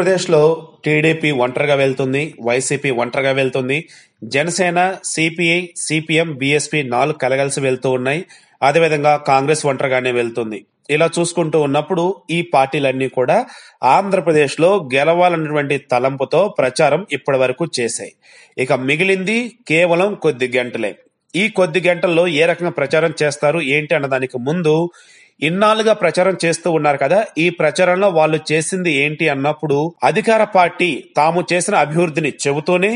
ఆంధ్రప్రదేశ్లో టీడీపీ ఒంటరిగా వెళ్తుంది వైసీపీ ఒంటరిగా వెళ్తుంది జనసేన సిపిఐ సిపిఎం బీఎస్పీ నాలుగు కలగలిసి వెళ్తూ ఉన్నాయి. అదేవిధంగా కాంగ్రెస్ ఒంటరిగానే వెళ్తుంది. ఇలా చూసుకుంటూ ఉన్నప్పుడు ఈ పార్టీలన్నీ కూడా ఆంధ్రప్రదేశ్లో గెలవాలన్నటువంటి తలంపుతో ప్రచారం ఇప్పటి వరకు చేశాయి. ఇక మిగిలింది కేవలం కొద్ది గంటలే. ఈ కొద్ది గంటల్లో ఏ రకంగా ప్రచారం చేస్తారు ఏంటి అన్నదానికి ముందు ఇన్నాళ్ళుగా ప్రచారం చేస్తూ ఉన్నారు కదా ఈ ప్రచారంలో వాళ్ళు చేసింది ఏంటి అన్నప్పుడు అధికార పార్టీ తాము చేసిన అభివృద్ధిని చెబుతూనే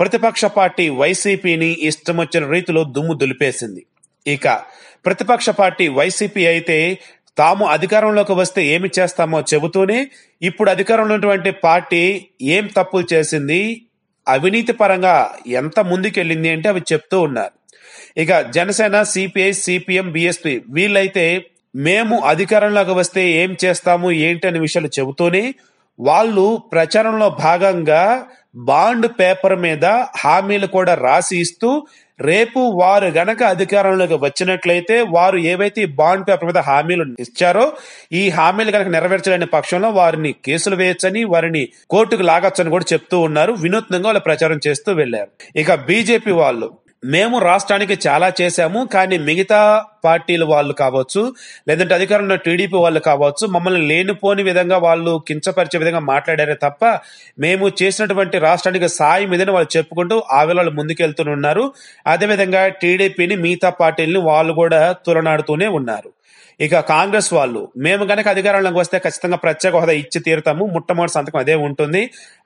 ప్రతిపక్ష పార్టీ వైసీపీని ఇష్టం వచ్చిన రీతిలో దుమ్ము దులిపేసింది. ఇక ప్రతిపక్ష పార్టీ వైసీపీ అయితే తాము అధికారంలోకి వస్తే ఏమి చేస్తామో చెబుతూనే ఇప్పుడు అధికారంలో ఉన్నటువంటి పార్టీ ఏం తప్పులు చేసింది అవినీతి పరంగా ఎంత ముందుకెళ్ళింది అంటే అవి చెప్తూ ఉన్నారు. ఇక జనసేన సిపిఐ సిపిఎం బిఎస్పి వీళ్ళైతే మేము అధికారంలోకి వస్తే ఏం చేస్తాము ఏంటి అనే విషయాలు చెబుతూనే వాళ్ళు ప్రచారంలో భాగంగా బాండ్ పేపర్ మీద హామీలు కూడా రాసి ఇస్తూ రేపు వారు గనక అధికారంలోకి వచ్చినట్లయితే వారు ఏవైతే బాండ్ పేపర్ మీద హామీలు ఇచ్చారో ఈ హామీలు గనక నెరవేర్చలేని పక్షంలో వారిని కేసులు వేయొచ్చని వారిని కోర్టుకు లాగొచ్చని కూడా చెప్తూ ఉన్నారు. వినూత్నంగా వాళ్ళు ప్రచారం చేస్తూ వెళ్ళారు ఇక బీజేపీ వాళ్ళు మేము రాష్ట్రానికి చాలా చేశాము కానీ మిగతా పార్టీల వాళ్ళు కావచ్చు లేదంటే అధికారంలో టీడీపీ వాళ్ళు కావచ్చు మమ్మల్ని లేనిపోని విధంగా వాళ్ళు కించపరిచే విధంగా మాట్లాడారే తప్ప మేము చేసినటువంటి రాష్ట్రానికి సాయం ఇదని వాళ్ళు చెప్పుకుంటూ ఆ వాళ్ళు ముందుకెళ్తూనే అదేవిధంగా టీడీపీని మిగతా పార్టీలని వాళ్ళు కూడా తులనాడుతూనే ఉన్నారు. ఇక కాంగ్రెస్ వాళ్ళు మేము కనుక అధికారంలోకి వస్తే ఖచ్చితంగా ప్రత్యేక హోదా ఇచ్చి తీరుతాము మొట్టమొదటి సంతకం అదే ఉంటుంది.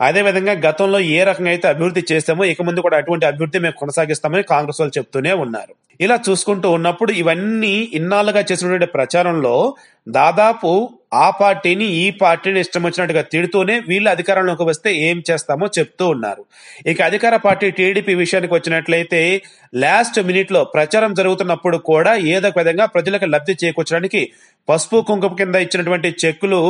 అదే విధంగా గతంలో ఏ రకంగా అయితే అభివృద్ధి చేస్తామో ఇక ముందు కూడా అటువంటి అభివృద్ధి మేము కొనసాగిస్తామని కాంగ్రెస్ వాళ్ళు చెప్తూనే ఉన్నారు. ఇలా చూసుకుంటూ ఉన్నప్పుడు ఇవన్నీ ఇన్నాళ్ళుగా చేసినటువంటి ప్రచారంలో దాదాపు ఆ పార్టీని ఈ పార్టీని ఇష్టం వచ్చినట్టుగా తిడుతూనే వీళ్ళు అధికారంలోకి వస్తే ఏం చేస్తామో చెప్తూ ఉన్నారు. ఇక అధికార పార్టీ టీడీపీ విషయానికి వచ్చినట్లయితే లాస్ట్ మినిట్లో ప్రచారం జరుగుతున్నప్పుడు కూడా ఏదో విధంగా ప్రజలకు లబ్ధి చేకూర్చడానికి పసుపు కుంకుమ కింద ఇచ్చినటువంటి చెక్కులు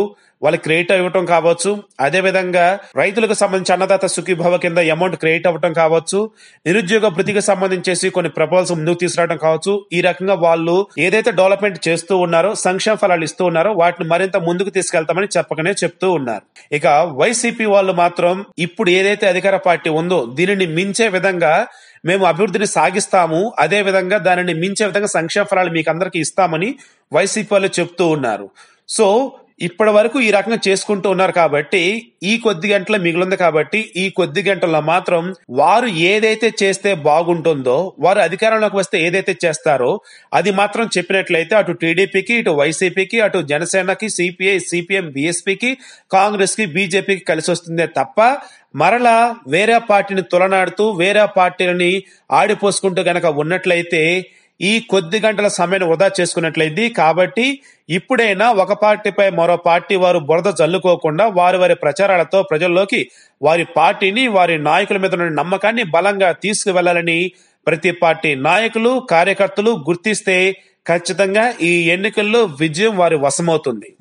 వాళ్ళకి క్రియేట్ ఇవ్వటం కావచ్చు. అదే విధంగా రైతులకు సంబంధించి అన్నదాత సుఖీభవ కింద అమౌంట్ క్రియేట్ అవ్వటం కావచ్చు. నిరుద్యోగ వృద్ధికి సంబంధించేసి కొన్ని ప్రపోజల్స్ ముందుకు తీసుకురావడం కావచ్చు. ఈ రకంగా వాళ్ళు ఏదైతే డెవలప్మెంట్ చేస్తూ ఉన్నారో సంక్షేమ ఫలాలు ఇస్తూ ఉన్నారో వాటిని మరింత ముందుకు తీసుకెళ్తామని చెప్పకనే చెప్తూ ఉన్నారు. ఇక వైసీపీ వాళ్ళు మాత్రం ఇప్పుడు ఏదైతే అధికార పార్టీ ఉందో దీనిని మించే విధంగా మేము అభివృద్ధిని సాగిస్తాము. అదే విధంగా దానిని మించే విధంగా సంక్షేమ ఫలాలు మీకు అందరికీ ఇస్తామని వైసీపీ వాళ్ళు చెప్తూ ఉన్నారు. సో ఇప్పటి వరకు ఈ రకంగా చేసుకుంటూ ఉన్నారు కాబట్టి ఈ కొద్ది గంటల మిగిలింది కాబట్టి ఈ కొద్ది గంటల్లో మాత్రం వారు ఏదైతే చేస్తే బాగుంటుందో వారు అధికారంలోకి వస్తే ఏదైతే చేస్తారో అది మాత్రం చెప్పినట్లయితే అటు టీడీపీకి ఇటు వైసీపీకి అటు జనసేనకి సిపిఐ సిపిఎం బిఎస్పీకి కాంగ్రెస్కి బీజేపీకి కలిసి వస్తుందే తప్ప మరలా వేరే పార్టీని తులనాడుతూ వేరే పార్టీలని ఆడిపోసుకుంటూ గనక ఉన్నట్లయితే ఈ కొద్ది గంటల సమయాన్ని వృధా చేసుకున్నట్లయింది. కాబట్టి ఇప్పుడైనా ఒక పార్టీపై మరో పార్టీ వారు బురద చల్లుకోకుండా వారి వారి ప్రచారాలతో ప్రజల్లోకి వారి పార్టీని వారి నాయకుల మీద ఉన్న నమ్మకాన్ని బలంగా తీసుకువెళ్ళాలని ప్రతి పార్టీ నాయకులు కార్యకర్తలు గుర్తిస్తే ఖచ్చితంగా ఈ ఎన్నికల్లో విజయం వారి వశమవుతుంది.